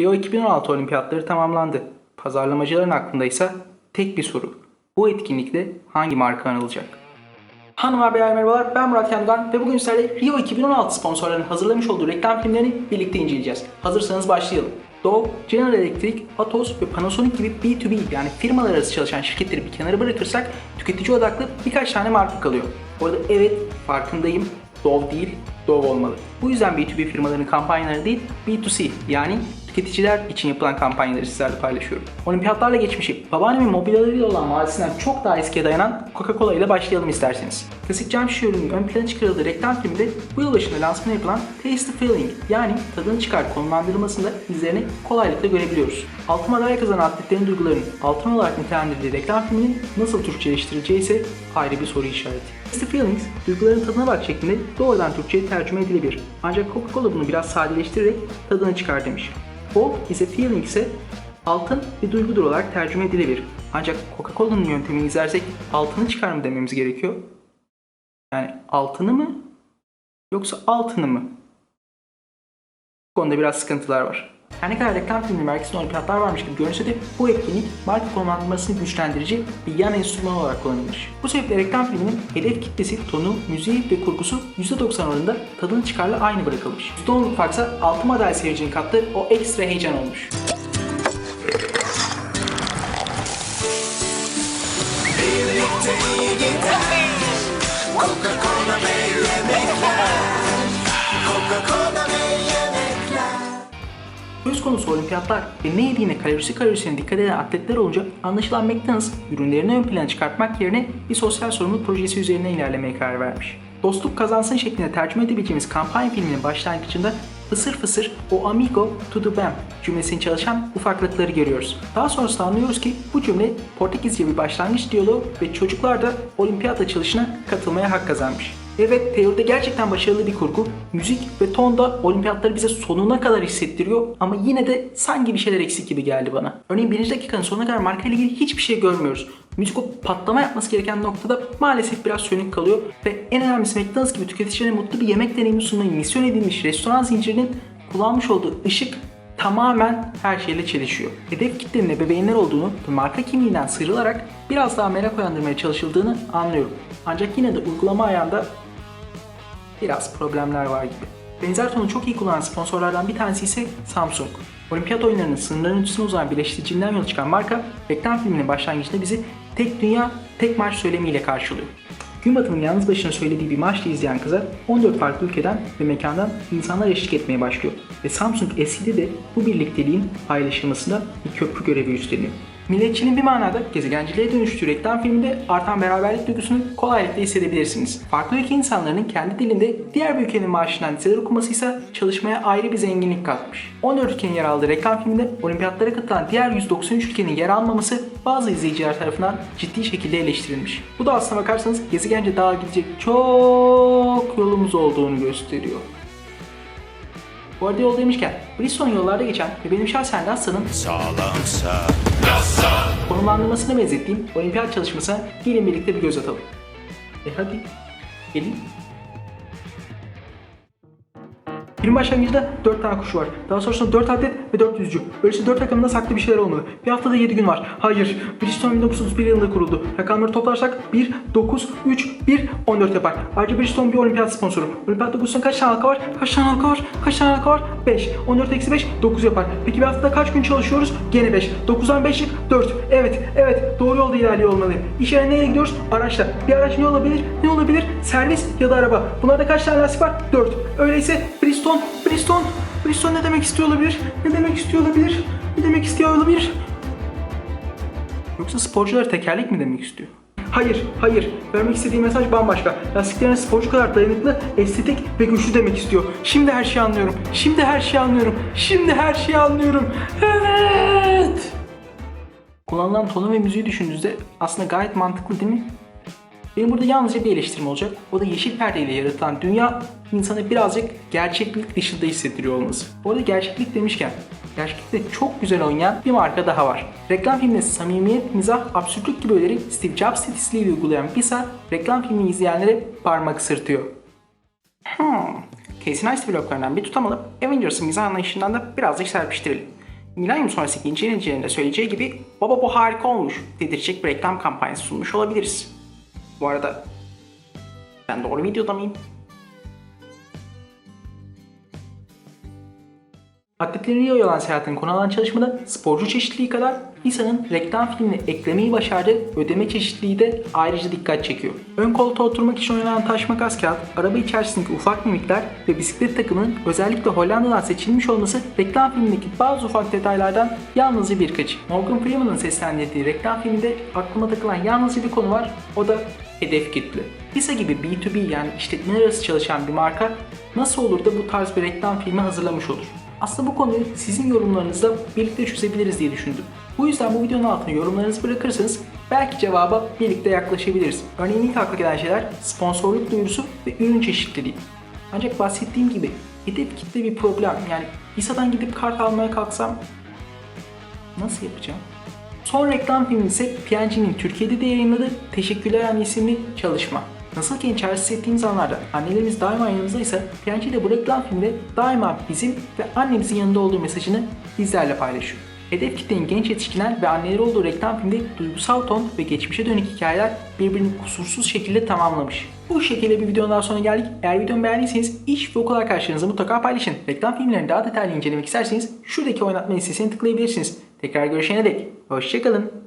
Rio 2016 olimpiyatları tamamlandı. Pazarlamacıların aklında ise tek bir soru. Bu etkinlikte hangi marka anılacak? Hanım beyler merhabalar ben Murat Kendugan ve bugün sizlerle Rio 2016 sponsorlarının hazırlamış olduğu reklam filmlerini birlikte inceleyeceğiz. Hazırsanız başlayalım. Dove, General Electric, Atos ve Panasonic gibi B2B yani firmalar arası çalışan şirketleri bir kenara bırakırsak tüketici odaklı birkaç tane marka kalıyor. Bu arada evet farkındayım Dove değil Dove olmalı. Bu yüzden B2B firmaların kampanyaları değil B2C yani tüketiciler için yapılan kampanyaları sizlerle paylaşıyorum. Olimpiyatlarla geçmişi, babaannemin mobilyalarıyla olan mazisinden çok daha eskiye dayanan Coca-Cola ile başlayalım isterseniz. Klasik cam şişe ön plana çıkarıldığı reklam filminde bu yıl başında lansmanı yapılan Taste the Feeling yani tadını çıkar konumlandırılmasında izlerini kolaylıkla görebiliyoruz. Altın madalya kazanan atletlerin duygularını altın olarak nitelendirdiği reklam filminin nasıl Türkçeleştirileceği ise ayrı bir soru işareti. Taste the Feelings, duyguların tadına bak şeklinde doğrudan Türkçe'ye tercüme edilebilir. Ancak Coca-Cola bunu biraz sadeleştirerek tadını çıkar demiş. Gold is a feeling ise altın bir duygudur olarak tercüme edilebilir. Ancak Coca-Cola'nın yöntemini izlersek altını çıkar mı dememiz gerekiyor? Yani altını mı yoksa altını mı? Bu konuda biraz sıkıntılar var. Her ne kadar reklam filmi merkezinde olimpiyatlar varmış gibi görünse de bu etkinlik marka konumlandırmasını güçlendirici bir yan enstrüman olarak kullanılmış. Bu sebeple reklam filminin hedef kitlesi, tonu, müziği ve kurgusu %90 oranında tadını çıkarla aynı bırakılmış. %10'luk farksa altı madalya seyircinin kattığı o ekstra heyecan olmuş. Coca-Cola ve yemekler Coca-Cola Söz konusu olimpiyatlar ve ne yediğine kalorisi kalorisine dikkat eden atletler olunca anlaşılan McDonald's ürünlerini ön plana çıkartmak yerine bir sosyal sorumluluk projesi üzerine ilerlemeye karar vermiş. Dostluk kazansın şeklinde tercüme edebileceğimiz kampanya filminin başlangıcında fısır fısır o amigo to the bam cümlesini çalışan ufaklıkları görüyoruz. Daha sonrasında anlıyoruz ki bu cümle Portekizce bir başlangıç diyaloğu ve çocuklar da olimpiyat açılışına katılmaya hak kazanmış. Evet teoride gerçekten başarılı bir kurgu. Müzik ve ton da olimpiyatları bize sonuna kadar hissettiriyor ama yine de sanki bir şeyler eksik gibi geldi bana. Örneğin birinci dakikanın sonuna kadar marka ile ilgili hiçbir şey görmüyoruz. Müzik o patlama yapması gereken noktada maalesef biraz sönük kalıyor ve en önemlisi McDonald's gibi tüketicilere mutlu bir yemek deneyimi sunmayı misyon edilmiş restoran zincirinin kullanmış olduğu ışık tamamen her şeyle çelişiyor. Hedef kitlenin ebeveynler olduğunu ve marka kimliğinden sıyrılarak biraz daha merak uyandırmaya çalışıldığını anlıyorum. Ancak yine de uygulama ayağında biraz problemler var gibi. Benzer tonu çok iyi kullanan sponsorlardan bir tanesi ise Samsung. Olimpiyat oyunlarının sınırların üstüne uzanan birleştiriciliğinden yola çıkan marka, reklam filminin başlangıcında bizi tek dünya, tek maç söylemiyle karşılıyor. Gün batımının yalnız başına söylediği bir maçta izleyen kıza 14 farklı ülkeden ve mekandan insanlar eşlik etmeye başlıyor. Ve Samsung SE'de de bu birlikteliğin paylaşılmasında bir köprü görevi üstleniyor. Milliyetçiliğin bir manada gezegenciliğe dönüştüğü reklam filminde artan beraberlik duygusunu kolaylıkla hissedebilirsiniz. Farklı ülke insanlarının kendi dilinde diğer bir ülkenin maaşından liseler okuması ise çalışmaya ayrı bir zenginlik katmış. 14 ülkenin yer aldığı reklam filminde olimpiyatlara katılan diğer 193 ülkenin yer almaması bazı izleyiciler tarafından ciddi şekilde eleştirilmiş. Bu da aslına bakarsanız gezegence daha gidecek çok yolumuz olduğunu gösteriyor. Bu arada yol demişken, Bristol'un yollarda geçen ve benim şahsen Lassa'nın Sağlamsa konumlandırmasını benzettiğim olimpiyat çalışmasına gelin birlikte bir göz atalım. E hadi, gelin. Film başlangıcında 4 tane kuş var. Daha sonrasında 4 atlet ve 4 yüzücü. Böylesi 4 takımda saklı bir şeyler olmalı. Bir haftada 7 gün var. Hayır. Bridgestone 1931 yılında kuruldu. Rakamları toplarsak 1, 9, 3, 1, 14 yapar. Ayrıca Bridgestone bir olimpiyat sponsoru. Olimpiyat logosunda kaç tane halka var? Kaç tane halka var? Kaç tane halka var? 5. 14 eksi 5, 9 yapar. Peki bir haftada kaç gün çalışıyoruz? Gene 5. 9'dan 5 çık 4. Evet, evet. Doğru yolda ilerliyor olmalıyım. İş yerine nereye gidiyoruz? Araçla. Bir araç ne olabilir? Ne olabilir? Servis ya da araba. Bunlarda kaç tane lastik var? 4. Öyleyse Bridgestone, Bridgestone, Bridgestone ne demek istiyor olabilir? Ne demek istiyor olabilir? Ne demek istiyor olabilir? Yoksa sporculara tekerlek mi demek istiyor? Hayır, hayır. Vermek istediği mesaj bambaşka. Lastiklerine sporcu kadar dayanıklı, estetik ve güçlü demek istiyor. Şimdi her şeyi anlıyorum. Şimdi her şeyi anlıyorum. Şimdi her şeyi anlıyorum. Evet. Kullanılan tonu ve müziği düşündüğünüzde aslında gayet mantıklı değil mi? Benim burada yalnızca bir eleştirim olacak. O da yeşil perdeyle yaratılan dünya insanı birazcık gerçeklik dışında hissettiriyor olması. Bu arada gerçeklik demişken gerçeklikte çok güzel oynayan bir marka daha var. Reklam filminde samimiyet, mizah, absürtlük gibi öğeleri Steve Jobs stilistliğiyle uygulayan Pixar, reklam filmi izleyenlere parmak ısırtıyor. Hmm. Casey Neistat vloglarından bir tutam alıp Avengers'ın mizah anlayışından da birazcık serpiştirelim. Milenyum sonrası ikinci yöneticilerin söyleyeceği gibi baba bu harika olmuş dedirecek bir reklam kampanyası sunmuş olabiliriz. Bu arada ben doğru videoda mıyım? İyi olan seyahatini konu alan çalışmada sporcu çeşitliliği kadar İSA'nın reklam filmine eklemeyi başardığı ödeme çeşitliliği de ayrıca dikkat çekiyor. Ön koltuğa oturmak için oynanan taş makas kağıt, araba içerisindeki ufak mimikler ve bisiklet takımının özellikle Hollanda'dan seçilmiş olması reklam filmindeki bazı ufak detaylardan yalnızca birkaçı. Morgan Freeman'ın seslendirdiği reklam filminde aklıma takılan yalnızca bir konu var, o da hedef kitle. İSA gibi B2B yani işletmeler arası çalışan bir marka nasıl olur da bu tarz bir reklam filmi hazırlamış olur? Aslında bu konuyu sizin yorumlarınızla birlikte çözebiliriz diye düşündüm. Bu yüzden bu videonun altına yorumlarınızı bırakırsanız belki cevaba birlikte yaklaşabiliriz. Örneğin ilk akla gelen şeyler sponsorluk duyurusu ve ürün çeşitliliği. Ancak bahsettiğim gibi hedef kitle bir problem. Yani İSA'dan gidip kart almaya kalksam nasıl yapacağım? Son reklam filmi ise P&G'nin Türkiye'de de yayınladığı Teşekkürler Anne isimli çalışma. Nasıl ki çaresiz ettiğimiz anlarda annelerimiz daima yanımızdaysa P&G de bu reklam filmde daima bizim ve annemizin yanında olduğu mesajını bizlerle paylaşıyor. Hedef kitlenin genç yetişkinler ve anneleri olduğu reklam filmde duygusal ton ve geçmişe dönük hikayeler birbirini kusursuz şekilde tamamlamış. Bu şekilde bir videonun daha sonra geldik. Eğer videomu beğendiyseniz iş ve okul arkadaşlarınızla mutlaka paylaşın. Reklam filmlerini daha detaylı incelemek isterseniz şuradaki oynatma listesine tıklayabilirsiniz. Tekrar görüşene dek. Hoşçakalın.